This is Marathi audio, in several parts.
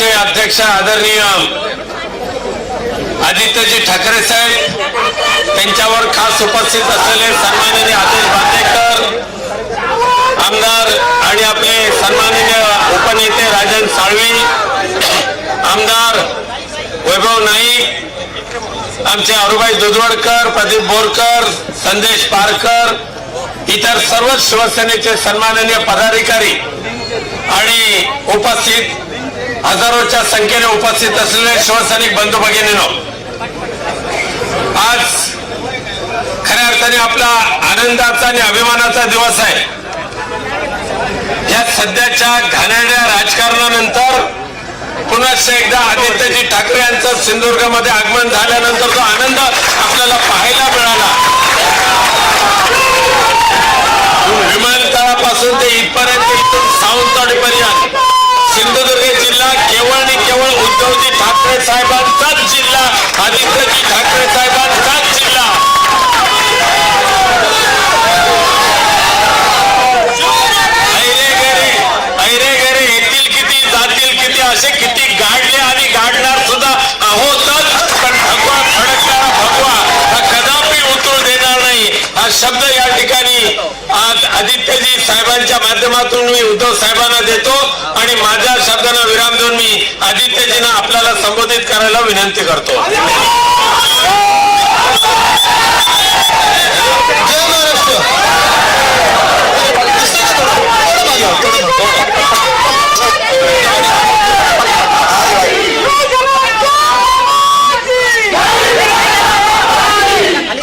युवा अध्यक्ष आदरणीय आदित्यजी ठाकरे साहेब त्यांच्यावर खास उपस्थित असलेले सन्माननीय आदेश बांदेकर आमदार आणि आपले सन्माननीय उपनेते राजन साळवी आमदार वैभव नाईक आमचे अरुबाई दुधवडकर प्रदीप बोरकर संदेश पारकर इतर सर्वच शिवसेनेचे सन्माननीय पदाधिकारी आणि उपस्थित हजारोच्या संख्येने उपस्थित असलेले शिवसैनिक बंधू भगिनीनो आज खऱ्या अर्थाने आपला आनंदाचा आणि अभिमानाचा दिवस आहे. या सध्याच्या घाणेरड्या राजकारणानंतर पुन्हा एकदा आदित्यजी ठाकरे यांचं सिंधुदुर्गमध्ये आगमन झाल्यानंतर तो आनंद आपल्याला पाहायला मिळाला. विमानतळापासून ते इथपर्यंत इथून सावंतवाडीपर्यंत सिंधुदुर्ग जिल्हा केवळ आणि केवळ उद्धवजी ठाकरे साहेबांचाच जिल्हा. आदित्यजी ठाकरे साहेबांचा जिल्हा ऐरे घरे ऐरे घरे येतील किती जातील किती असे किती गाडले आणि गाडणार सुद्धा आहोतच पण भगवा फडकणारा भगवा हा कदापि उतरू देणार नाही हा शब्द या ठिकाणी आज आदित्यजी साहेबांच्या माध्यमातून मी उद्धव साहेबांना देतो आणि माझ्या शब्दांना विराम देऊन मी आदित्यजींना आपल्याला संबोधित करायला विनंती करतो.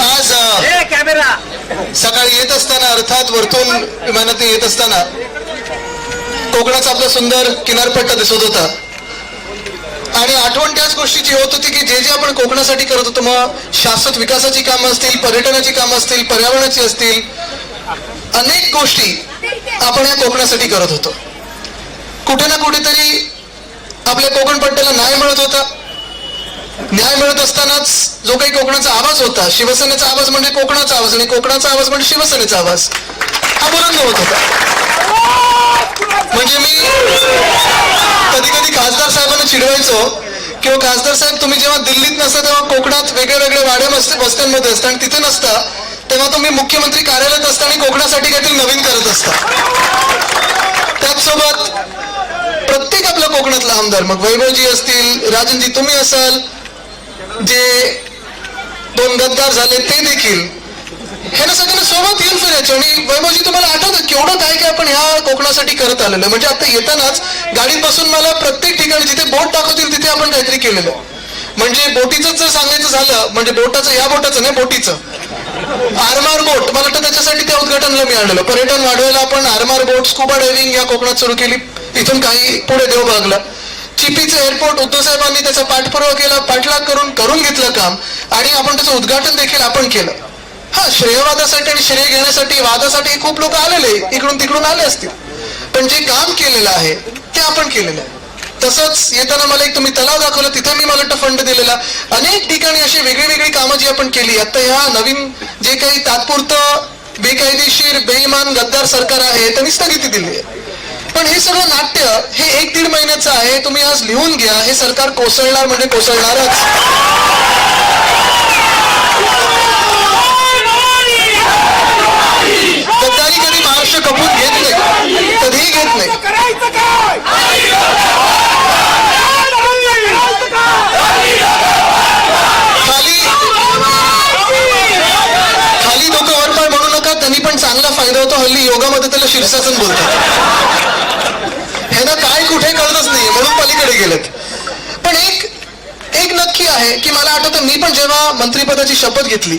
आज सकाळी येत असताना अर्थात वरतून विमानातून येत असताना कोकणाचा आपला सुंदर किनारपट्टा दिसत होता. गोष्टीची होत होती की जे जे आपण कोकणासाठी करत होतो मग शाश्वत विकासाची कामं असतील पर्यटनाची कामं असतील पर्यावरणाची असतील अनेक गोष्टी आपण या कोकणासाठी करत होतो. कुठे ना कुठेतरी आपल्या कोकण पट्ट्याला न्याय मिळत होता. न्याय मिळत असतानाच जो काही कोकणाचा आवाज होता शिवसेनेचा आवाज म्हणजे कोकणाचा आवाज आणि कोकणाचा आवाज म्हणजे शिवसेनेचा आवाज हा बुलंद होत होता. म्हणजे मी कधी कधी खासदार साहेबांना चिडवायचो किंवा खासदार साहेब तुम्ही जेव्हा दिल्लीत नसता तेव्हा कोकणात वेगळे वेगळे वाडे मस्त वस्त्यांमध्ये असता आणि तिथे नसता तेव्हा तुम्ही मुख्यमंत्री कार्यालयात असता आणि कोकणासाठी काहीतरी नवीन करत असता. त्याचसोबत प्रत्येक आपल्या कोकणातला आमदार मग वैभवजी असतील राजनजी तुम्ही असाल जे दोन गद्दार झाले ते देखील हे ना सगळ्यांना सोबत येईल फिरायचं आणि वैभवजी तुम्हाला आठवतं केवढं काय काय आपण ह्या कोकणासाठी करत आलेलो? म्हणजे आता येतानाच गाडीत बसून मला प्रत्येक ठिकाणी जिथे बोट दाखवतील तिथे आपण काहीतरी केलेलं. म्हणजे बोटीचं जर सांगायचं झालं म्हणजे बोटाचं या बोटाचं नाही बोटीचं. आरमार बोट मला वाटतं त्याच्यासाठी त्या उद्घाटनला मी आणलेलं. पर्यटन वाढवायला आपण आरमार बोट स्कुबा डायव्हिंग या कोकणात सुरू केली. इथून काही पुढे देवबागला. चिपीचं एअरपोर्ट उद्धव साहेबांनी त्याचा पाठपुरावा केला पाठलाग करून करून घेतलं काम. आणि आपण त्याचं उद्घाटन देखील आपण केलं. हा श्रेयवादासाठी आणि श्रेय घेण्यासाठी वादासाठी खूप लोक आलेले इकडून तिकडून आले असतील. पण जे काम केलेलं आहे ते आपण केलेलं आहे. तसंच येताना मला एक तुम्ही तलाव दाखवलं तिथे मी मला वाटतं फंड दिलेला. अनेक ठिकाणी अशी वेगळी वेगळी कामं जी आपण केली. आता ह्या नवीन जे काही तात्पुरतं बेकायदेशीर बेईमान गद्दार सरकार आहे त्यांनी स्थगिती दिली आहे. पण हे सगळं नाट्य हे एक दीड महिन्याचं आहे तुम्ही आज लिहून घ्या. हे सरकार कोसळणार म्हणजे कोसळणारच गद्दारी कधी महाराष्ट्र कपूर घेत नाही कधीही घेत नाही करायचं काय खाली खाली डोकं वरपाय म्हणू नका त्यांनी पण चांगला फायदा होतो हल्ली योगामध्ये बोलतात ह्यांना काय कुठे कळतच नाही म्हणून पलीकडे गेलेत. पण एक एक नक्की आहे की मला आठवतं मी पण जेव्हा मंत्रिपदाची शपथ घेतली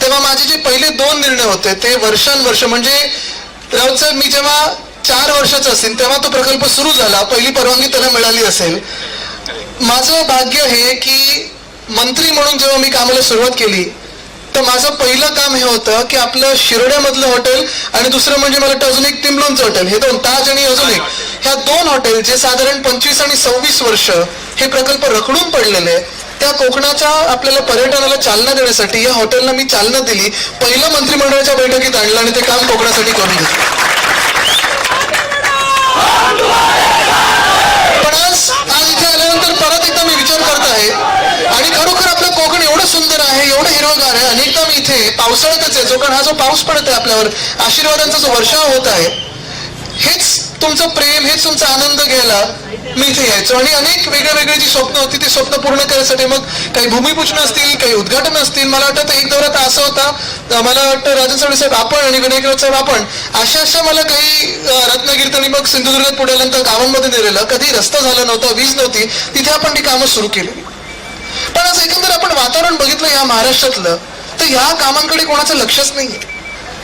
तेव्हा माझे जे पहिले दोन निर्णय होते ते वर्षानुवर्ष म्हणजे राऊत साहेब मी जेव्हा चार वर्षाचा असेल तेव्हा तो प्रकल्प सुरू झाला पहिली परवानगी त्याला मिळाली असेल. माझं भाग्य हे की मंत्री म्हणून जेव्हा मी कामाला सुरुवात केली तर माझं पहिलं काम हे होतं की आपलं शिरोड्यामधलं हॉटेल आणि दुसरं म्हणजे मला वाटतं अजून एक टिमलोनचं हॉटेल हे दोन ताज आणि अजून एक. ह्या दोन हॉटेल जे साधारण पंचवीस आणि सव्वीस वर्ष हे प्रकल्प रखडून पडलेले त्या कोकणाच्या आपल्याला पर्यटनाला चालना देण्यासाठी या हॉटेलला मी चालना दिली. पहिलं मंत्रिमंडळाच्या बैठकीत आणलं आणि ते काम कोकणासाठी करून घेतलं पण आज आज इथे आल्यानंतर परत एकदा मी विचार करत आहे आणि खरोखर आपलं कोकण एवढं सुंदर आहे एवढं हिरवगार आहे. अनेकदा मी इथे पावसाळ्यातच आहे. जो कारण हा जो पाऊस पडत आहे आपल्यावर आशीर्वादांचा जो वर्षाव होत आहे हेच तुमचं प्रेम हेच तुमचा आनंद घ्यायला मी इथे यायचो. आणि अनेक वेगळे वेगळे जी स्वप्न होती ती स्वप्न पूर्ण करण्यासाठी मग काही भूमिपूजन असतील काही उद्घाटन असतील. मला वाटतं एक दौरा तर असा होता. मला वाटतं राजन सावळे साहेब आपण आणि विनायकराव साहेब आपण अशा अशा मला काही रत्नागिरी रत्नागिरीत आणि मग सिंधुदुर्गात पुढे आल्यानंतर गावांमध्ये नेलेलं. कधी रस्ता झाला नव्हता वीज नव्हती. तिथे आपण ती कामं सुरू केली. पण आज एकंदर आपण वातावरण बघितलं या महाराष्ट्रातलं तर ह्या कामांकडे कोणाचं लक्षच नाहीये.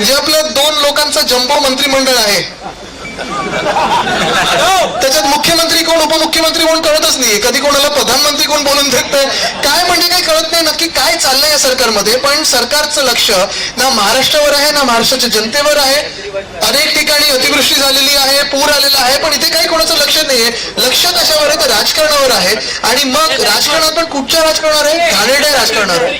जे आपलं दोन लोकांचं जम्बो मंत्रिमंडळ आहे त्याच्यात मुख्यमंत्री कोण उपमुख्यमंत्री कोण कळतच नाहीये. कधी कोणाला प्रधानमंत्री कोण बोलून फेकतंय? काय म्हणजे काही कळत नाही नक्की काय चाललंय या सरकारमध्ये. पण सरकारचं लक्ष ना महाराष्ट्रावर आहे ना महाराष्ट्राच्या जनतेवर आहे. अनेक ठिकाणी अतिवृष्टी झालेली आहे पूर आलेला आहे पण इथे काही कोणाचं लक्ष नाहीये. लक्ष कशावर आहे तर राजकारणावर आहे. आणि मग राजकारणात पण कुठच्या राजकारणावर आहे? घाणेरड्या राजकारणावर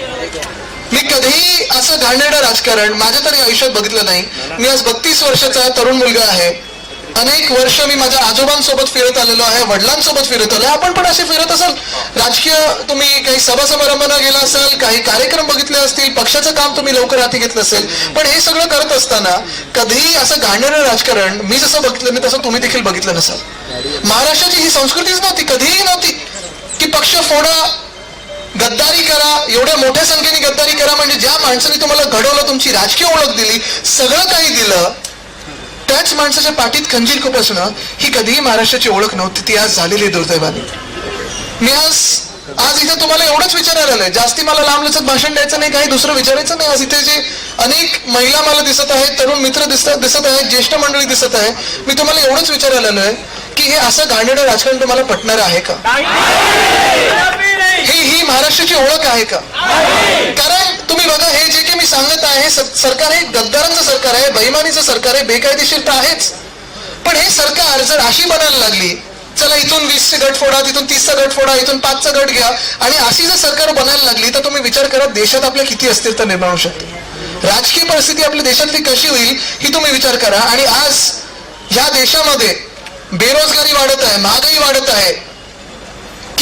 मी कधीही असं घाणेरडं राजकारण माझ्या तरी आयुष्यात बघितलं नाही. मी आज बत्तीस वर्षाचा तरुण मुलगा आहे. अनेक वर्ष मी माझ्या आजोबांसोबत फिरत आलेलो आहे वडिलांसोबत फिरत आलो आपण पण असे फिरत असाल. राजकीय तुम्ही काही सभा समारंभांना गेला असाल काही कार्यक्रम बघितले असतील पक्षाचं काम तुम्ही लवकर हाती घेतलं असेल. पण हे सगळं करत असताना कधीही असं घाणेरडं राजकारण मी जसं बघितलं मी तसं तुम्ही देखील बघितलं नसाल. महाराष्ट्राची ही संस्कृतीच नव्हती कधीही नव्हती की पक्ष फोडा गद्दारी करा एवढ्या मोठ्या संख्येने गद्दारी करा म्हणजे ज्या माणसाने तुम्हाला घडवलं तुमची राजकीय ओळख दिली सगळं काही दिलं त्याच माणसाच्या पाठीत खंजीर खुपसणं ही कधीही महाराष्ट्राची ओळख नव्हती. ती आज झालेली आहे दुर्दैवाने. मी आज आज इथे तुम्हाला एवढंच विचारायला आलंय. जास्ती मला लांबलचत भाषण द्यायचं नाही काही दुसरं विचारायचं नाही. आज इथे जे अनेक महिला मला दिसत आहेत तरुण मित्र दिसत दिसत आहेत ज्येष्ठ मंडळी दिसत आहे मी तुम्हाला एवढंच विचारायला आलोय की हे असं घाणेरडं राजकारण तुम्हाला पटणार आहे का? ही ही महाराष्ट्राची ओळख आहे का? कारण तुम्ही बघा हे जे की मी सांगत आहे सरकार हे गद्दारांचं सरकार आहे बैमानीचं सरकार आहे बेकायदेशीर तर आहेच. पण हे सरकार जर अशी बनायला लागली चला इथून वीसचे गट फोडा तिथून तीसचा गट फोडा इथून पाचचा गट घ्या आणि अशी जर सरकार बनायला लागली तर तुम्ही विचार करा देशात आपल्या किती अस्थिरता निर्माण होऊ शकते. राजकीय परिस्थिती आपल्या देशातली कशी होईल ही तुम्ही विचार करा. आणि आज या देशामध्ये बेरोजगारी वाढत आहे महागाई वाढत आहे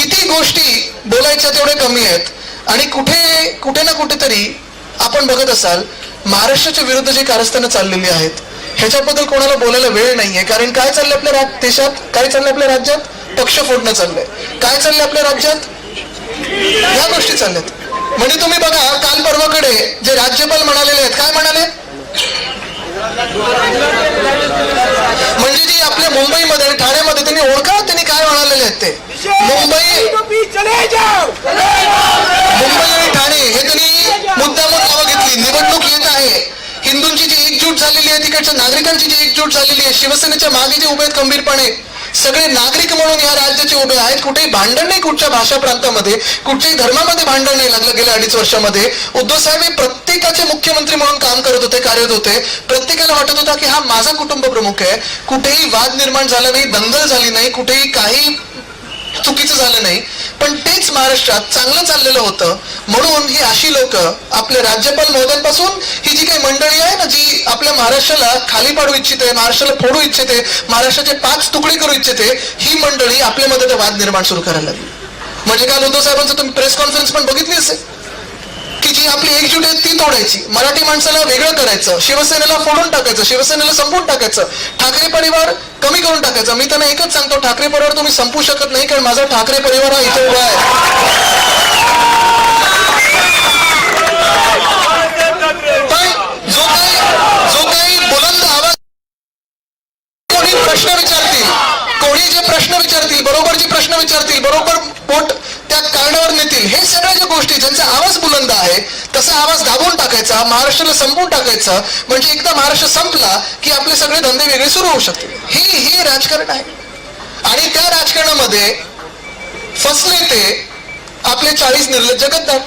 किती गोष्टी बोलायच्या तेवढे कमी आहेत. आणि कुठे कुठे ना कुठेतरी आपण बघत असाल महाराष्ट्राच्या विरुद्ध जे कारस्थानं चाललेली आहेत ह्याच्याबद्दल कोणाला बोलायला वेळ नाहीये. कारण काय चाललंय आपल्या राज- देशात? काय चाललंय आपल्या राज्यात? पक्ष फोडणं चाललंय. काय चाललंय आपल्या राज्यात? ह्या गोष्टी चालल्यात. म्हणजे तुम्ही बघा काल परवाकडे जे राज्यपाल म्हणालेले आहेत काय म्हणाले? म्हणजे जी आपल्या मुंबईमध्ये आणि ठाण्यामध्ये त्यांनी ओळखा त्यांनी काय म्हणालेले आहेत ते? मुंबई मुंबई आणि ठाणे हे त्यांनी मुद्दामून नावं घेतली. निवडणूक येत आहे. हिंदूंची जी एकजूट झालेली आहे तिकडच्या नागरिकांची जी एकजूट झालेली आहे शिवसेनेच्या मागे जे उभे आहेत खंबीरपणे सगळे नागरिक म्हणून या राज्याचे उभे आहेत. कुठेही भांडण नाही कुठच्या भाषा प्रांतामध्ये कुठच्याही धर्मामध्ये भांडण नाही. लागलं गेल्या अडीच वर्षामध्ये. उद्धव साहेब हे प्रत्येकाचे मुख्यमंत्री म्हणून काम करत होते कार्यरत होते. प्रत्येकाला वाटत होता की हा माझा कुटुंब प्रमुख आहे. कुठेही वाद निर्माण झाला नाही दंगल झाली नाही कुठेही काही चुकीचं झालं नाही. पण तेच महाराष्ट्रात चांगलं चाललेलं होतं. म्हणून ही अशी लोक आपल्या राज्यपाल महोदयांपासून ही जी काही मंडळी आहे ना जी आपल्या महाराष्ट्राला खाली पाडू इच्छिते महाराष्ट्राला फोडू इच्छिते महाराष्ट्राचे पाच तुकडे करू इच्छिते ही मंडळी आपल्यामध्ये वाद निर्माण सुरू करायला लागली. म्हणजे काल उद्धव साहेबांचं तुम्ही प्रेस कॉन्फरन्स पण बघितली असेल. की जी आपली एकजूट आहे ती तोडायची. मराठी माणसाला वेगळं करायचं शिवसेनेला फोडून टाकायचं शिवसेनेला संपून टाकायचं. ठाकरे परिवार कमी करून टाकायचं. मी त्यांना एकच सांगतो ठाकरे परिवार तुम्ही संपू शकत नाही कारण माझा ठाकरे परिवार हा इथे उभा आहे. पण जो काही जो काही बुलंद आवाज कोणी प्रश्न विचारतील कोणी जे प्रश्न विचारतील बरोबर जे प्रश्न विचारतील बरोबर पोट त्या कारणावर नेतील. हे सगळ्या ज्या गोष्टी ज्यांचा आवाज बुलंद आहे तसा आवाज दाबून टाकायचा महाराष्ट्राला संपवून टाकायचा म्हणजे एकदा महाराष्ट्र संपला की आपले सगळे धंदे वेगळे सुरू होऊ शकतील. हे हे राजकारण आहे. आणि त्या राजकारणामध्ये फसले ते आपले चाळीस निर्लज्ज गद्दार.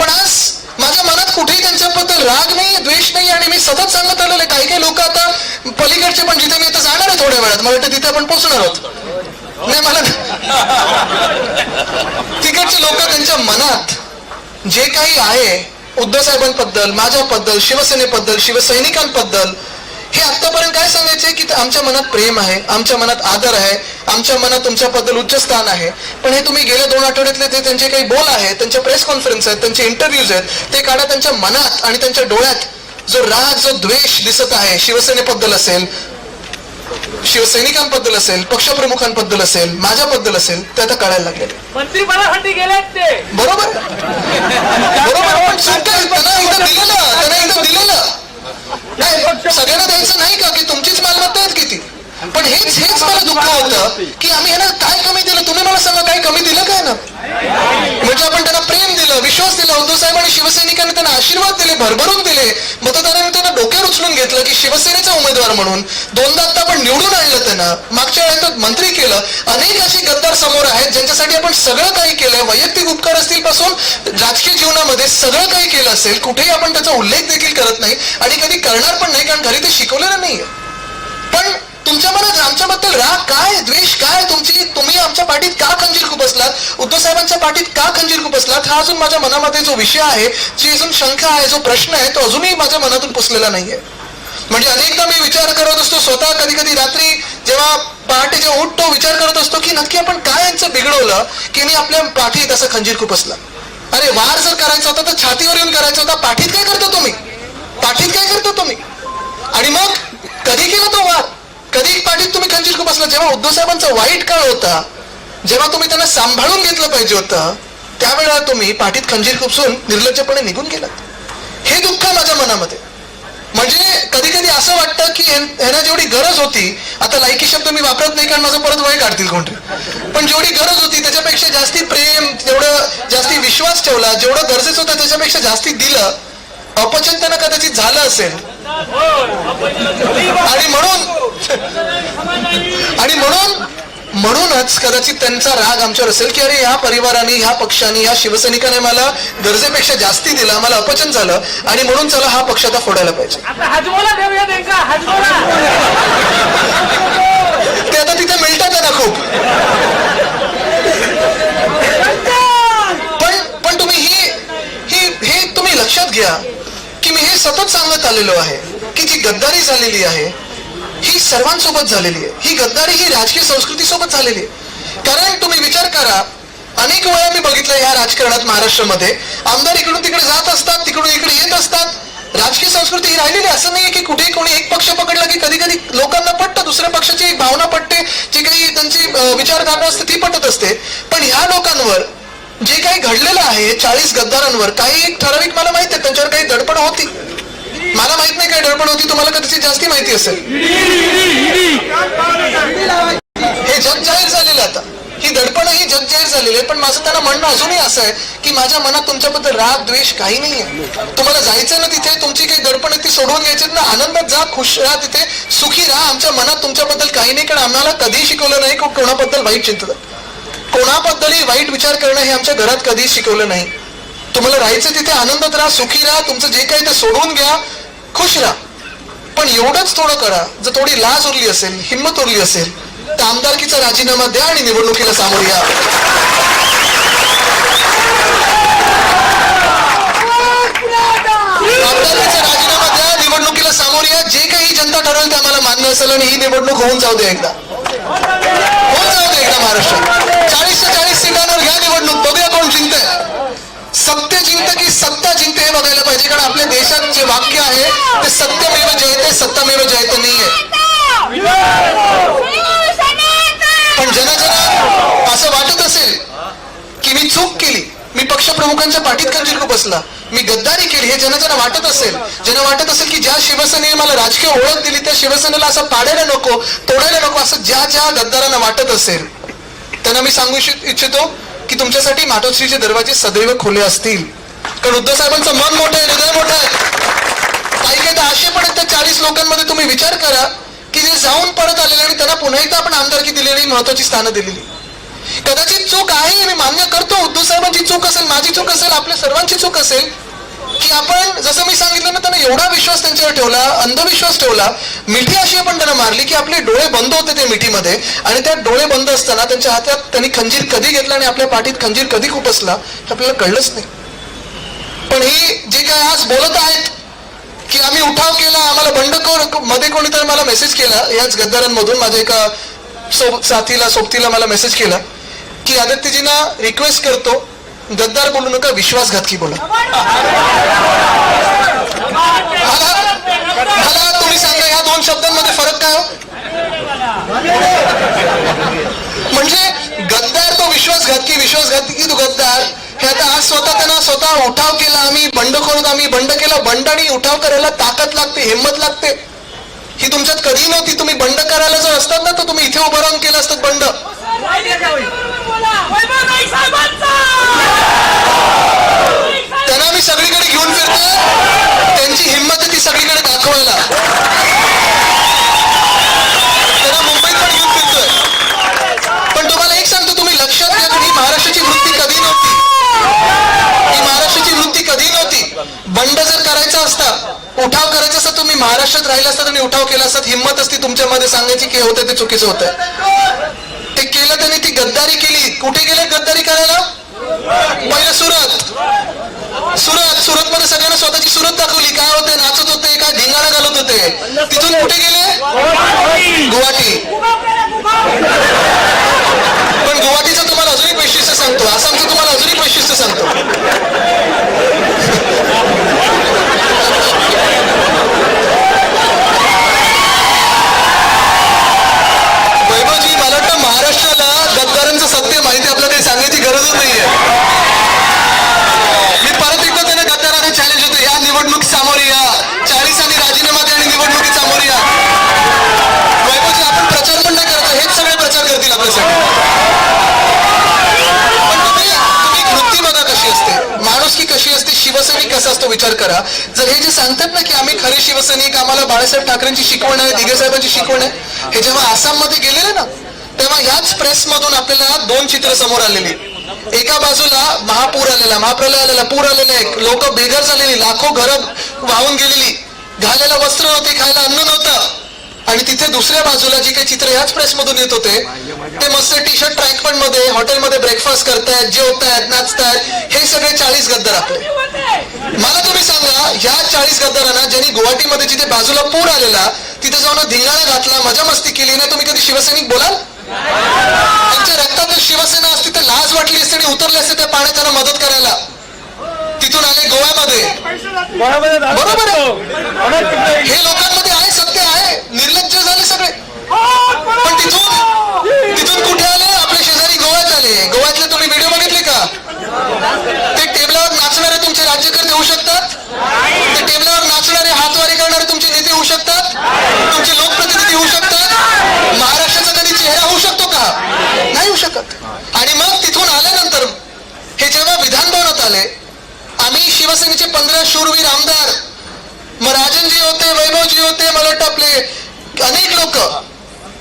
पण आज माझ्या मनात कुठेही त्यांच्याबद्दल राग नाही द्वेष नाही आणि मी सतत सांगत आलेलं आहे. काही काही लोक आता पलीकडचे पण जिथे मी आता जाणार आहे थोड्या वेळात मला वाटतं तिथे आपण पोहोचणार आहोत. नाही मला तिकडचे लोक त्यांच्या मनात जे काही आहे उद्धव साहेबांबद्दल माझ्याबद्दल शिवसेनेबद्दल शिवसैनिकांबद्दल हे आतापर्यंत काय सांगायचे की आमच्या मनात प्रेम आहे आमच्या मनात आदर आहे आमच्या मनात तुमच्याबद्दल उच्च स्थान आहे. पण हे तुम्ही गेल्या दोन आठवड्यातले ते त्यांचे काही बोल आहेत त्यांच्या प्रेस कॉन्फरन्स आहेत त्यांचे इंटरव्ह्यूज आहेत ते काढा त्यांच्या मनात आणि त्यांच्या डोळ्यात जो राग जो द्वेष दिसत आहे शिवसेनेबद्दल असेल शिवसैनिकांबद्दल असेल पक्षप्रमुखांबद्दल असेल माझ्याबद्दल असेल ते आता कळायला लागले मंत्रीपदासाठी गेलेत ते. बरोबर? बरोबर पण चूक आहे. त्यांना एकदा दिलेलं त्यांना एकदा दिलेलं नाही सगळ्यांना द्यायचं नाही का की तुमचीच मालमत्ता आहेत किती पण हेच हेच मला दुःख होतं की आम्ही ह्यांना काय कमी दिलं? तुम्ही मला सांगा काय कमी दिलं काय ना? म्हणजे आपण त्यांना प्रेम दिलं विश्वास दिला. उद्धव साहेब आणि शिवसैनिकांनी त्यांना आशीर्वाद दिले भरभरून दिले. मतदारांनी त्यांना डोक्यावर उचलून घेतलं की शिवसेनेचा उमेदवार म्हणून. दोनदा आता आपण निवडून आणलं त्यांना. मागच्या वेळेत मंत्री केलं. अनेक अशी गद्दार समोर आहेत ज्यांच्यासाठी आपण सगळं काही केलंय. वैयक्तिक उपकार असतील पासून राजकीय जीवनामध्ये सगळं काही केलं असेल कुठेही आपण त्याचा उल्लेख देखील करत नाही आणि कधी करणार पण नाही कारण घरी ते शिकवलेलं नाहीये. पण तुमच्या मनात आमच्याबद्दल राग काय द्वेष काय तुमची? तुम्ही आमच्या पाठीत का खंजीर खुपसलात उद्धव साहेबांच्या पाठीत का खंजीर खुपसलात हा अजून माझ्या मनामध्ये जो विषय आहे जी अजून शंका आहे जो प्रश्न आहे तो अजूनही माझ्या मनातून पुसलेला नाहीये. म्हणजे अनेकदा मी विचार करत असतो स्वतः कधी कधी रात्री जेव्हा पहाटे जेव्हा उठतो विचार करत असतो की नक्की आपण काय यांचं बिघडवलं की मी आपल्या पाठीत असं खंजीर खुपसला अरे वार जर करायचा होता तर छातीवर येऊन करायचा होता. पाठीत काय करतो तुम्ही? पाठीत काय करतो तुम्ही? आणि मग कधी केला तो वार? कधी पाठीत तुम्ही खंजीर खूप असला जेव्हा उद्धव साहेबांचा वाईट काळ होता जेव्हा तुम्ही त्यांना सांभाळून घेतलं पाहिजे होतं त्यावेळेला तुम्ही पाठीत खंजीर खुपसून निर्लज्जपणे निघून गेलात. हे दुःख माझ्या मनामध्ये. म्हणजे कधी कधी असं वाटतं की ह्यां- जेवढी गरज होती आता लायकी शब्द मी वापरत नाही कारण माझं परत वय काढतील कोणतरी पण जेवढी गरज होती त्याच्यापेक्षा जास्ती प्रेम जेवढं जास्ती विश्वास ठेवला जेवढं गरजेचं होतं त्याच्यापेक्षा जास्ती दिलं अपचन त्यांना कदाचित झालं असेल. आणि म्हणून म्हणूनच कदाचित त्यांचा राग आमच्यावर असेल की अरे ह्या परिवाराने ह्या पक्षाने ह्या शिवसैनिकाने मला गरजेपेक्षा जास्ती दिला मला अपचन झालं आणि म्हणून चला हा पक्ष आता फोडायला पाहिजे. ते आता तिथे मिळतात त्यांना खूप. पण पण तुम्ही ही ही हे तुम्ही लक्षात घ्या की मी हे सतत सांगत आलेलो आहे की जी गद्दारी झालेली आहे ही सर्वांसोबत झालेली आहे. ही गद्दारी ही राजकीय संस्कृती सोबत झालेली आहे. कारण तुम्ही विचार करा अनेक वेळा मी बघितलं या राजकारणात महाराष्ट्रामध्ये. आमदार इकडून तिकडे जात असतात तिकडून इकडे येत असतात. राजकीय संस्कृती ही राहिलेली असं नाही की कुठे कोणी एक पक्ष पकडला की कधी कधी लोकांना पटतं दुसऱ्या पक्षाची एक भावना पटते जी काही त्यांची विचारधारणा असते ती पटत असते. पण ह्या लोकांवर जे काही घडलेलं आहे चाळीस गद्दारांवर काही एक ठराविक मला माहिती आहे त्यांच्यावर काही दडपण होती. मला माहीत नाही काय दडपण होती तुम्हाला कदाचित जास्ती माहिती असेल. हे जग जाहीर झालेलं आता. ही दडपण ही जग जाहीर झालेली आहे पण माझं त्यांना म्हणणं अजूनही असं आहे की माझ्या मनात तुमच्याबद्दल राग द्वेष काही नाही आहे. तुम्हाला जायचं ना तिथे तुमची काही दडपण आहे ती सोडवून घ्यायची ना. आनंदात जा खुश राहा तिथे सुखी राहा. आमच्या मनात तुमच्याबद्दल काही नाही कारण आम्हाला कधीही शिकवलं नाही कोणाबद्दल वाईट चिंतन कोणाबद्दलही वाईट विचार करणं हे आमच्या घरात कधीच शिकवलं नाही. तुम्हाला राहायचं तिथे आनंदात राहा सुखी राहा तुमचं जे काही ते सोडवून घ्या खुश राहा. पण एवढंच थोडं करा जर थोडी लाज उरली असेल हिंमत उरली असेल तर आमदारकीचा राजीनामा द्या आणि निवडणुकीला सामोरे या. आमदारकीचा राजीनामा द्या निवडणुकीला सामोरे या. जे काही जनता ठरवेल ते आम्हाला मान्य असेल आणि ही निवडणूक होऊन जाऊ दे एकदा. होऊन जाऊ दे एकदा महाराष्ट्रात. आपल्या देशात जे वाक्य आहे ते सत्यमेव जयते सत्यमेव जयते नाहीये. पण जनजना असं वाटत असेल की मी चूक केली मी पक्षप्रमुखांच्या पाठीत खंजीर बसला मी गद्दारी केली हे जनजना वाटत असेल. ज्यांना वाटत असेल की ज्या शिवसेनेने मला राजकीय ओळख दिली त्या शिवसेनेला असं पाडायला नको तोडायला नको असं ज्या ज्या गद्दारांना वाटत असेल त्यांना मी सांगू इच्छितो की तुमच्यासाठी मातोश्रीचे दरवाजे सदैव खुले असतील. कारण उद्धव साहेबांचं मन मोठं आहे हृदय मोठं आहे. काही काही तर असे पण आहेत त्या चाळीस लोकांमध्ये तुम्ही विचार करा की जे जाऊन परत आलेले आणि त्यांना पुन्हा एकदा आपण आमदारकी दिलेली महत्वाची स्थानं दिलेली. कदाचित चूक आहे मी मान्य करतो उद्धव साहेबांची चूक असेल माझी चूक असेल आपल्या सर्वांची चूक असेल की आपण जसं मी सांगितलं ना त्यांना एवढा विश्वास त्यांच्यावर ठेवला अंधविश्वास ठेवला मिठी अशी पण त्यांना मारली की आपले डोळे बंद होते ते मिठीमध्ये आणि त्या डोळे बंद असताना त्यांच्या हातात त्यांनी खंजीर कधी घेतला आणि आपल्या पाठीत खंजीर कधी खुपसला हे आपल्याला कळलंच नाही. पण ही जे काय आज बोलत आहेत की आम्ही उठाव केला आम्हाला बंडखोरमध्ये कोणीतरी मला मेसेज केला याच गद्दारांमधून माझ्या एका सो साथीला सोबतीला मला मेसेज केला की आदित्यजींना रिक्वेस्ट करतो गद्दार बोलू नका विश्वासघातकी बोला. मला तुम्ही सांगा या दोन शब्दांमध्ये फरक काय हो? म्हणजे गद्दार तो विश्वासघातकी विश्वासघातकी तो गद्दार हे आता आज स्वतः त्यांना स्वतः उठाव केला आम्ही बंड करून आम्ही बंड केला बंड आणि उठाव करायला ताकद लागते हिंमत लागते. ही तुमच्यात कधी नव्हती तुम्ही बंड करायला जर असतात ना तर तुम्ही इथे उभं राहून केलं असतात बंड त्यांना मी सगळीकडे घेऊन फिरतोय त्यांची हिंमत आहे ती सगळीकडे दाखवायला त्यांना मुंबईत पण घेऊन फिरतोय पण तुम्हाला एक सांगतो तुम्ही लक्षात घ्या की ही महाराष्ट्राची वृत्ती कधी नव्हती ही महाराष्ट्राची वृत्ती कधी नव्हती बंड जर करायचा असता उठाव करायचा असता तुम्ही महाराष्ट्रात राहिला असता असतात हिंमत असती तुमच्यामध्ये सांगायची की होतं ते चुकीचं होतं ते केलं त्यांनी ती गद्दारी केली. कुठे गेले गद्दारी करायला? पहिलं सुरत. सुरत सुरत मध्ये सगळ्यांना स्वतःची सुरत दाखवली. काय होते नाचत होते काय धिंगाणा घालत होते. तिथून कुठे गेले? गुवाहाटी पण गुवाहाटीचं तुम्हाला अजून एक वैशिष्ट्य सांगतो आसामचं तुम्हाला अजून एक वैशिष्ट्य सांगतो वैभवजी मला वाटतं महाराष्ट्राला गद्दारांचं सत्य माहिती आपल्याला काही सांगायची गरजच नाहीये मी परत एकदा त्यांना गद्दारांना चॅलेंज होतो या निवडणूक सामोरी या चाळीस आणि राजीनामा द्या आणि निवडणुकीत सामोरी या वैभवजी आपण प्रचार पण नाही करतो हेच सगळे प्रचार करतील आपल्यासाठी पण तुम्ही तुम्ही कृती बघा कशी असते माणूस की कशी असते असाच तो विचार करा. जर हे जे सांगतात ना की आम्ही खरे शिवसैनिक आम्हाला बाळासाहेब ठाकरेंची शिकवण आहे दिगे साहेबांची शिकवण आहे हे जेव्हा आसाममध्ये गेलेले ना तेव्हा याच प्रेस मधून आपल्याला दोन चित्र समोर आलेली एका बाजूला महापूर आलेला महाप्रलय आलेला पूर आलेले लोक बेघर झालेली लाखो घरं वाहून गेलेली घालायला वस्त्र नव्हते खायला अन्न नव्हतं. आणि तिथे दुसऱ्या बाजूला जी काही चित्र याच प्रेस मधून येत होते ते मस्त टी शर्ट ट्रॅक पण मध्ये हॉटेलमध्ये ब्रेकफास्ट करतायत जेवतायत नाचतायत हे सगळे चाळीस गद्दार आपले. गुवाहाटीमध्ये जिथे बाजूला पूर आलेला तिथे जाऊन धिंगाणा घातला मजा मस्ती केली. ना तुम्ही कधी शिवसैनिक बोलाल? त्यांच्या रक्तात शिवसेना असती तर लाज वाटली असती आणि उतरले असते त्या पाण्यात त्यांना मदत करायला. तिथून आले गोव्यामध्ये. बरोबर आहे. हे लोकांमध्ये आहे सत्य आहे. निर्लज्ज झाले सगळे. पण तिथून तिथून कुठे आले? आपल्या शेजारी गोव्यात आले. गोव्यातले तुम्ही व्हिडिओ बघितले का? ते टेबलावर नाचणारे तुमचे राज्यकर्ते होऊ शकतात ते टेबलावर नाचणारे हातवारी करणारे तुमचे नेते होऊ शकतात तुमचे लोकप्रतिनिधी होऊ शकतात? महाराष्ट्राचा कधी चेहरा होऊ शकतो का? नाही होऊ शकत. आणि मग तिथून आल्यानंतर हे जेव्हा विधान भवनात आले आम्ही शिवसेनेचे पंधरा शूरवीर आमदार मग राजनजी होते वैभवजी होते मला वाटतं आपले अनेक लोक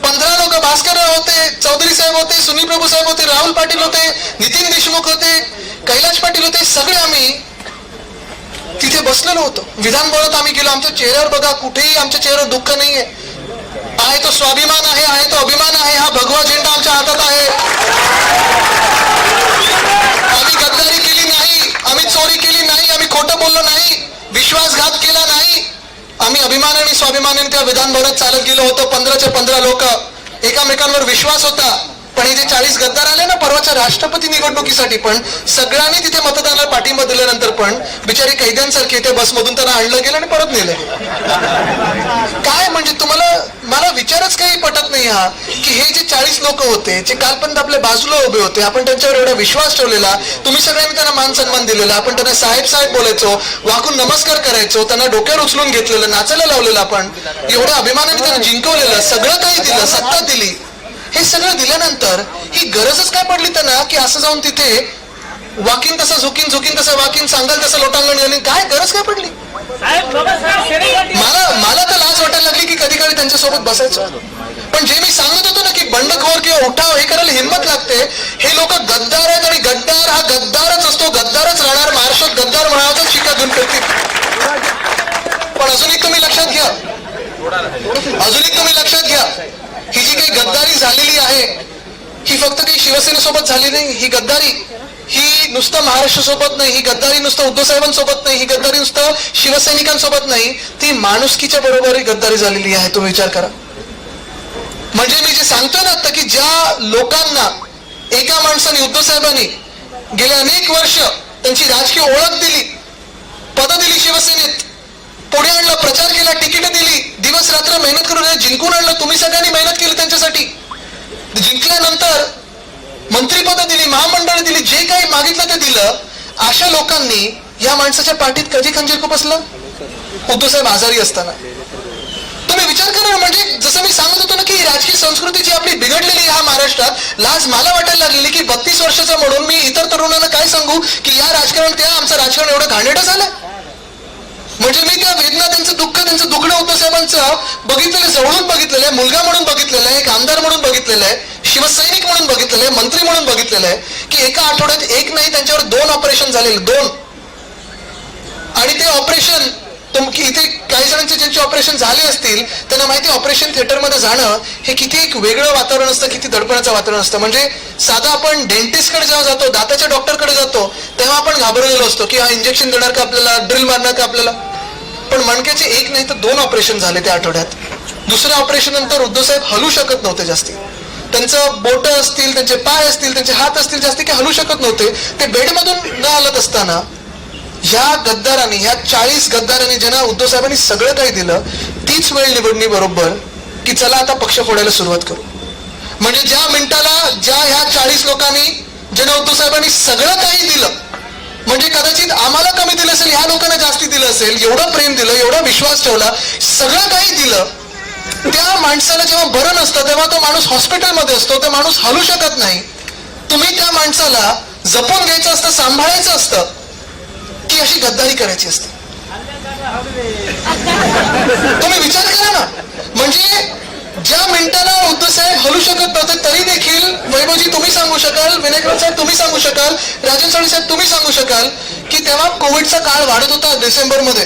पंधरा लोक भास्कर होते चौधरी साहेब होते सुनील प्रभू साहेब होते राहुल पाटील होते नितीन देशमुख होते कैलाश पाटील होते सगळे आम्ही तिथे बसलेलो होतो. विधान भवनात आम्ही गेलो आमच्या चेहऱ्यावर बघा कुठेही आमच्या चेहऱ्यावर दुःख नाहीये. आहे तो स्वाभिमान आहे आहे तो अभिमान आहे हा भगवा झेंडा आमच्या हातात आहे. आम्ही गद्दारी केली नाही आम्ही चोरी केली नाही आम्ही खोटं बोललो नाही विश्वासघात केला नाही. आम्ही अभिमान आणि स्वाभिमानाने त्या विधान भवनात चालत गेलो होतो. पंधराचे पंधरा लोक एकामेकांवर विश्वास होता. पण हे जे चाळीस गद्दार आले ना परवाच्या राष्ट्रपती निवडणुकीसाठी पण सगळ्यांनी तिथे मतदानाला पाठिंबा दिल्यानंतर पण बिचारी कैद्यांसारखे ते बसमधून त्यांना आणलं गेलं आणि परत नेलं काय म्हणजे तुम्हाला मला विचारच काही पटत नाही हा की हे जे चाळीस लोक होते जे कालपर्यंत आपल्या बाजूला उभे होते आपण त्यांच्यावर एवढा विश्वास ठेवलेला तुम्ही सगळ्यांनी त्यांना मान सन्मान दिलेला आपण त्यांना साहेब साहेब बोलायचो वाकून नमस्कार करायचो त्यांना डोक्यावर उचलून घेतलेलं नाचायला लावलेलं आपण एवढ्या अभिमानाने त्यांना जिंकवलेलं सगळं काही दिलं सत्ता दिली. हे सगळं दिल्यानंतर ही गरजच काय पडली त्यांना की असं जाऊन तिथे वाकिन तसं झुकीन झुकीन तसं वाकिन सांगाल तसं लोटांगण घालीन काय गरज काय पडली? मला मला तर लाज वाटायला लागली की कधी कधी त्यांच्यासोबत बसायचं. पण जे मी सांगत होतो ना की बंडखोर किंवा उठाव हे करायला हिंमत लागते हे लोक गद्दार आहेत आणि गद्दार हा गद्दारच असतो गद्दारच राहणार महाराष्ट्रात गद्दार म्हणावं शिका घेऊन फिरतील. अजून एक तुम्ही लक्षात घ्या. ही जी काही गद्दारी झालेली आहे. ही फक्त काही शिवसेनेसोबत झाली नाही ही गद्दारी. ही नुसतं महाराष्ट्र सोबत नाही ही गद्दारी नुसतं उद्धव साहेबांसोबत नाही ही गद्दारी नुसतं शिवसैनिकांसोबत नाही. ती माणुसकीच्या बरोबर ही गद्दारी झालेली आहे तुम्ही विचार करा. म्हणजे मी जे सांगतोय ना आता की ज्या लोकांना एका माणसाने उद्धव साहेबांनी गेले अनेक वर्ष त्यांची राजकीय ओळख दिली पद दिली शिवसेनेत पुढे आणलं? प्रचार केला तिकीट दिली. दिवस रात्र मेहनत करून जिंकून आणलं. तुम्ही सगळ्यांनी मेहनत केली त्यांच्यासाठी. जिंकल्यानंतर मंत्रीपद दिली महामंडळ दिली जे काही मागितलं ते दिलं. अशा लोकांनी या माणसाच्या पाठीत कधी खंजीर खुपसलं? उद्धव साहेब आजारी असताना. तुम्ही विचार करा म्हणजे जसं मी सांगत होतो ना की राजकीय संस्कृती जी आपली बिघडलेली ह्या महाराष्ट्रात लाज मला वाटायला लागलेली की बत्तीस वर्षाचा म्हणून मी इतर तरुणांना काय सांगू की या राजकारण त्या आमचं राजकारण एवढं घाणेरडं झालं? म्हणजे मी त्या वेदना त्यांचं दुःख त्यांचं दुखणं होतं साहेबांचं बघितलेलं जवळून बघितलेलं आहे मुलगा म्हणून बघितलेलं आहे एक आमदार म्हणून बघितलेलं आहे शिवसैनिक म्हणून बघितलेलं आहे मंत्री म्हणून बघितलेलं आहे की एका आठवड्यात एक नाही त्यांच्यावर दोन ऑपरेशन झालेले दोन. आणि ते ऑपरेशन तुमकी इथे काही जणांचे ज्यांचे ऑपरेशन झाले असतील त्यांना माहिती ऑपरेशन थिएटरमध्ये जाणं हे किती एक वेगळं वातावरण असतं किती दडपणाचं वातावरण असतं. म्हणजे साधा आपण डेंटिस्टकडे जेव्हा जातो दाताच्या डॉक्टरकडे जातो तेव्हा आपण घाबरलेलो असतो की हा इंजेक्शन देणार का आपल्याला ड्रिल मारणार का आपल्याला? पण मणक्याचे एक नाही तर दोन ऑपरेशन झाले त्या आठवड्यात. दुसऱ्या ऑपरेशन नंतर उद्धवसाहेब हलू शकत नव्हते जास्ती. त्यांचं बोट असतील त्यांचे पाय असतील त्यांचे हात असतील जास्ती काही हलू शकत नव्हते. ते बेडमधून न हलत असताना ह्या गद्दारांनी ह्या चाळीस गद्दारांनी ज्यांना उद्धव साहेबांनी सगळं काही दिलं तीच वेळ निवडणी बरोबर की चला आता पक्ष फोडायला सुरुवात करू. म्हणजे ज्या मिनिटाला ज्या ह्या चाळीस लोकांनी ज्यांना उद्धव साहेबांनी सगळं काही दिलं म्हणजे कदाचित आम्हाला कमी दिलं असेल ह्या लोकांना जास्ती दिलं असेल एवढं प्रेम दिलं एवढा विश्वास ठेवला सगळं काही दिलं त्या माणसाला जेव्हा बरं नसतं तेव्हा तो माणूस हॉस्पिटलमध्ये असतो तो माणूस हलू शकत नाही. तुम्ही त्या माणसाला जपून घ्यायचं असतं सांभाळायचं असतं की अशी गद्दारी करायची असते. तुम्ही विचार करा ना. म्हणजे ज्या मिनिटाला उद्धव साहेब हलू शकत नव्हते तरी देखील वैभवजी तुम्ही सांगू शकाल विनायकराव साहेब तुम्ही सांगू शकाल राजन साळी साहेब तुम्ही सांगू शकाल की तेव्हा कोविडचा काळ वाढत होता डिसेंबरमध्ये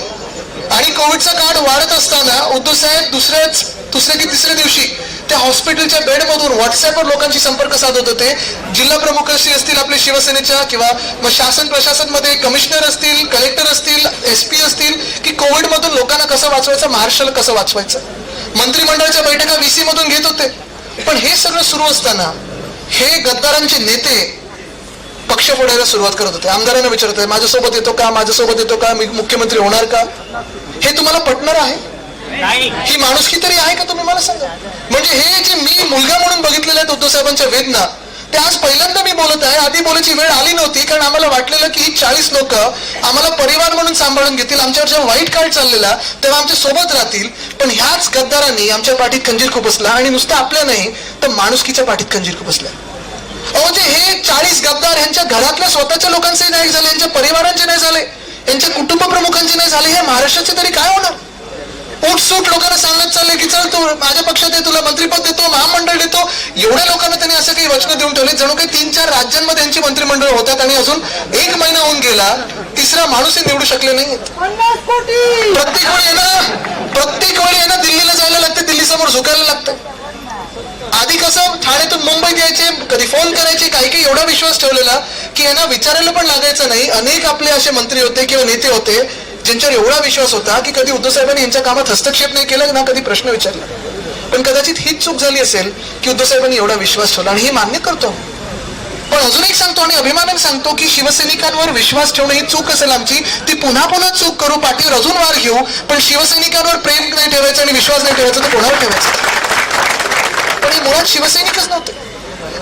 आणि कोविडचा काळ वाढत असताना उद्धव साहेब दुसऱ्याच दुसऱ्या की तिसऱ्या दिवशी त्या हॉस्पिटलच्या बेडमधून व्हॉट्सअपवर लोकांशी संपर्क साधत होते. जिल्हा प्रमुख असतील आपले शिवसेनेच्या किंवा मग शासन प्रशासनमध्ये कमिशनर असतील कलेक्टर असतील एस पी असतील की कोविड मधून लोकांना कसं वाचवायचं महाराष्ट्राला कसं वाचवायचं? मंत्रिमंडळाच्या बैठका व्हीसी मधून घेत होते. पण हे सगळं सुरू असताना हे गद्दारांचे नेते पक्ष फोडायला सुरुवात करत होते. आमदारांना विचारत होते माझ्यासोबत येतो का? माझ्यासोबत येतो का? मी मुख्यमंत्री होणार का? हे तुम्हाला पटणार आहे? ही माणुसकी तरी आहे का तुम्ही? मला सांगा. म्हणजे हे जे मी मुलगा म्हणून बघितलेले आहेत उद्धव साहेबांच्या वेदना ते आज पहिल्यांदा मी बोलत आहे. आधी बोलायची वेळ आली नव्हती कारण आम्हाला वाटलेलं की चाळीस लोक आम्हाला परिवार म्हणून सांभाळून घेतील. आमच्यावर जेव्हा वाईट काळ चाललेला तेव्हा आमच्यासोबत राहतील. पण ह्याच गद्दारांनी आमच्या पाठीत खंजीर खुपसला आणि नुसतं आपल्या नाही तर माणुसकीच्या पाठीत खंजीर खुपसला अहो जे हे चाळीस गद्दार यांच्या घरातल्या स्वतःच्या लोकांचे नाही झाले यांच्या परिवारांचे नाही झाले यांच्या कुटुंब प्रमुखांचे नाही झाले हे महाराष्ट्राचे तरी काय होणार? उठसूट लोकांना सांगत चालले की चल तू माझ्या पक्षात आहे तुला मंत्रीपद देतो महामंडळ देतो. एवढ्या लोकांना त्यांनी असं काही वचनं देऊन ठेवले. जणू काही तीन चार राज्यांमध्ये यांची मंत्रिमंडळ होतात आणि अजून एक महिना होऊन गेला तिसरा माणूसही निवडू शकले नाही. प्रत्येक वेळी ना प्रत्येक वेळी ना दिल्लीला जायला लागते दिल्ली समोर झुकायला लागतं. आधी कसं ठाण्यातून मुंबईत यायचे कधी फोन करायचे काही काही एवढा विश्वास ठेवलेला की यांना विचारायला पण लागायचं नाही. अनेक आपले असे मंत्री होते किंवा नेते होते ज्यांच्यावर एवढा विश्वास होता की कधी उद्धव साहेबांनी यांच्या कामात हस्तक्षेप नाही केला ना कधी प्रश्न विचारला. पण कदाचित हीच चूक झाली असेल की उद्धव साहेबांनी एवढा विश्वास ठेवला आणि हे मान्य करतो. पण अजून एक सांगतो आणि अभिमानाने सांगतो की शिवसैनिकांवर विश्वास ठेवणं ही चूक असेल आमची ती पुन्हा पुन्हा चूक करू पाठीवर अजून वार घेऊ पण शिवसैनिकांवर प्रेम नाही ठेवायचं आणि विश्वास नाही ठेवायचा तर कोणावर ठेवायचं? पण हे मुळात शिवसैनिकच नव्हते.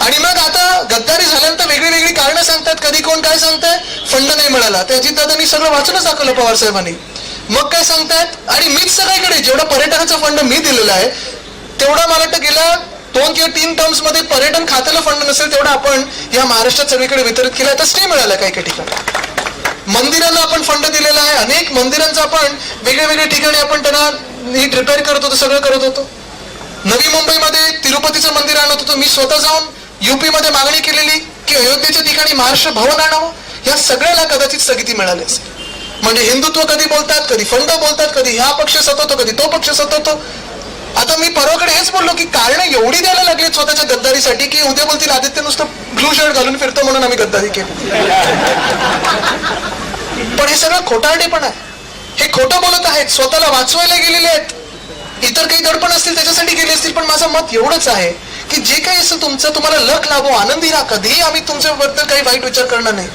आणि मग आता गद्दारी झाल्यानंतर वेगळी वेगळी कारणं सांगतात. कधी कोण काय सांगताय? फंड नाही मिळाला. त्या अजितदादांनी सगळं वाचूनच दाखवलं पवार साहेबांनी. मग काय सांगतायत? आणि मीच सगळीकडे जेवढा पर्यटनाचा फंड मी दिलेला आहे तेवढा मला वाटतं गेल्या दोन किंवा तीन टर्म्समध्ये पर्यटन खात्याला फंड नसेल तेवढा आपण या महाराष्ट्रात सगळीकडे वितरित केला. तर स्टे मिळाला काही काही ठिकाणी. मंदिरांना आपण फंड दिलेला आहे. अनेक मंदिरांचा आपण वेगळ्या वेगळ्या ठिकाणी आपण त्यांना नीट रिपेअर करत होतो सगळं करत होतो. नवी मुंबईमध्ये तिरुपतीचं मंदिर आणत होतो. मी स्वतः जाऊन युपीमध्ये मागणी केलेली की अयोध्येच्या ठिकाणी महाराष्ट्र भवन आणावं या सगळ्याला कदाचित स्थगिती मिळाली असेल. म्हणजे हिंदुत्व कधी बोलतात कधी फंड बोलतात कधी हा पक्ष सतवतो कधी तो पक्ष सतवतो. आता मी परवाकडे हेच बोललो की कारण एवढी द्यायला लागली स्वतःच्या गद्दारीसाठी की उद्या बोलतील आदित्य नुसतं ब्लू शर्ट घालून फिरतो म्हणून आम्ही गद्दारी केली. पण हे सगळं खोटारडेपण आहे. हे खोटं बोलत आहेत स्वतःला वाचवायला गेलेले आहेत. इतर काही दडपण असतील त्याच्यासाठी गेले असतील पण माझं मत एवढंच आहे की जे काही असेल तुमचं तुम्हाला लक लागो आनंदी राहा. कधीही आम्ही तुमच्याबद्दल काही वाईट विचार करणार नाही.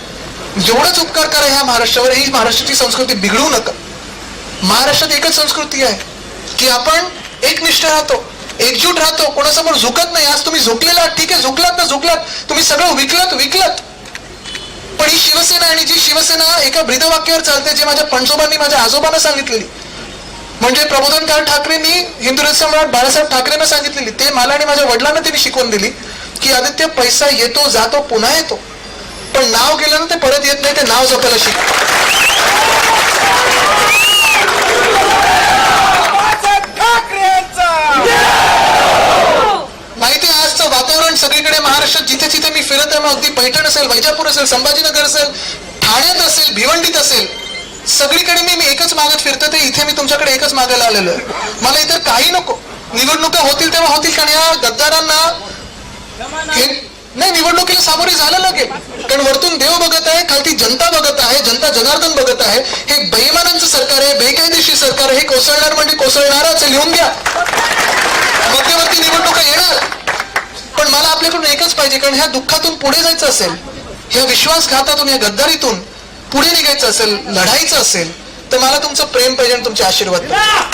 जेवढंच उपकार करा ह्या महाराष्ट्रावर ही महाराष्ट्राची संस्कृती बिघडू नका. महाराष्ट्रात एकच संस्कृती आहे की आपण एकनिष्ठ राहतो एकजूट राहतो कोणासमोर झुकत नाही. आज तुम्ही झुकलेला ठीक आहे झुकलात ना झुकलात. तुम्ही सगळं विकलात विकलात. पण ही शिवसेना आणि जी शिवसेना एका ब्रीदवाक्यावर चालते जे माझ्या पणसोबांनी माझ्या आजोबांना सांगितलेली म्हणजे प्रबोधनकार ठाकरेंनी हिंदू सम्राट बाळासाहेब ठाकरेंना सांगितलेली ते मला आणि माझ्या वडिलांना त्यांनी शिकवून दिली की आदित्य पैसा येतो जातो पुन्हा येतो. पण नाव गेलं ना ते परत येत नाही ते नाव जपायला शिक माहिती आहे आजचं वातावरण सगळीकडे महाराष्ट्रात जिथे जिथे मी फिरत आहे मग अगदी पैठण असेल वैजापूर असेल संभाजीनगर असेल ठाण्यात असेल भिवंडीत असेल सगळीकडे मी मी एकच मागत फिरतो ते इथे मी तुमच्याकडे एकच मागायला आलेलो आहे. मला इतर काही नको. निवडणुका होतील तेव्हा होतील कारण या गद्दारांना नाही निवडणुकीला सामोरे झालं लागेल कारण वरतून देव बघत आहे खालती जनता बघत आहे जनता जनार्दन बघत आहे. हे बेईमानांचं सरकार आहे बेकायदेशीर सरकार हे कोसळणार म्हणजे कोसळणारच लिहून घ्या. मध्यवर्ती निवडणुका येणार. पण मला आपल्याकडून एकच पाहिजे कारण ह्या दुःखातून पुढे जायचं असेल ह्या विश्वासघातातून या गद्दारीतून पुढे निघायचं असेल लढायचं असेल तर मला तुमचं प्रेम पाहिजे आणि तुमचे आशीर्वाद पाहिजे.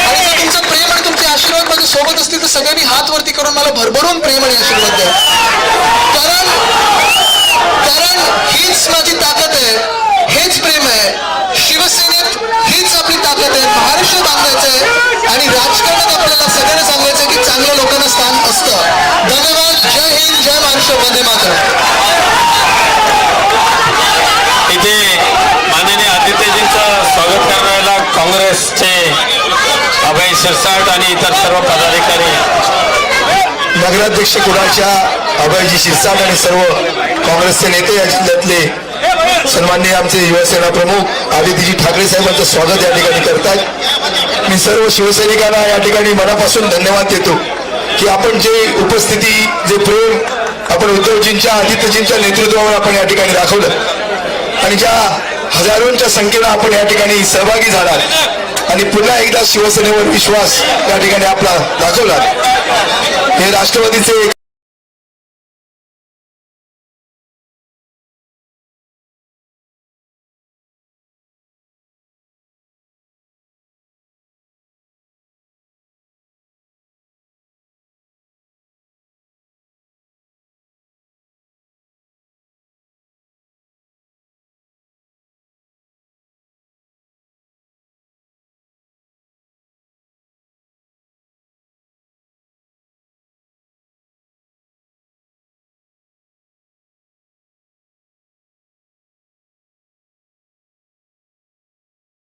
आणि तुमचं प्रेम आणि तुमचे आशीर्वाद माझ्या सोबत असतील तर सगळ्यांनी हात वरती करून मला भरभरून प्रेम आणि आशीर्वाद द्या. कारण कारण हीच माझी ताकद आहे हेच प्रेम आहे. शिवसेनेत हीच आपली ताकद आहे. महाराष्ट्र बांधायचं आहे आणि राजकारणात आपल्याला सगळ्यांना सांगायचं आहे की चांगल्या लोकांना स्थान असतं. धन्यवाद. जय हिंद. जय महाराष्ट्र. वंदे मातरम. इथे माननीय आदित्यजींचं स्वागत करण्याला काँग्रेसचे अभय शिरसाट आणि इतर सर्व पदाधिकारी. नगराध्यक्ष कुडाळच्या अभयजी शिरसाट आणि सर्व काँग्रेसचे नेते या जिल्ह्यातले सन्माननीय आमचे युवासेना प्रमुख आदित्यजी ठाकरे साहेबांचं स्वागत या ठिकाणी करतात मी सर्व शिवसैनिकांना या ठिकाणी मनापासून धन्यवाद देतो की आपण जे उपस्थिती जे प्रेम आपण उद्धवजींच्या आदित्यजींच्या नेतृत्वावर आपण या ठिकाणी दाखवलं आणि ज्या हजारोंच्या संख्येनं आपण या ठिकाणी सहभागी झालात. आणि पुन्हा एकदा शिवसेनेवर विश्वास या ठिकाणी आपला दाखवला हे राष्ट्रवादीचे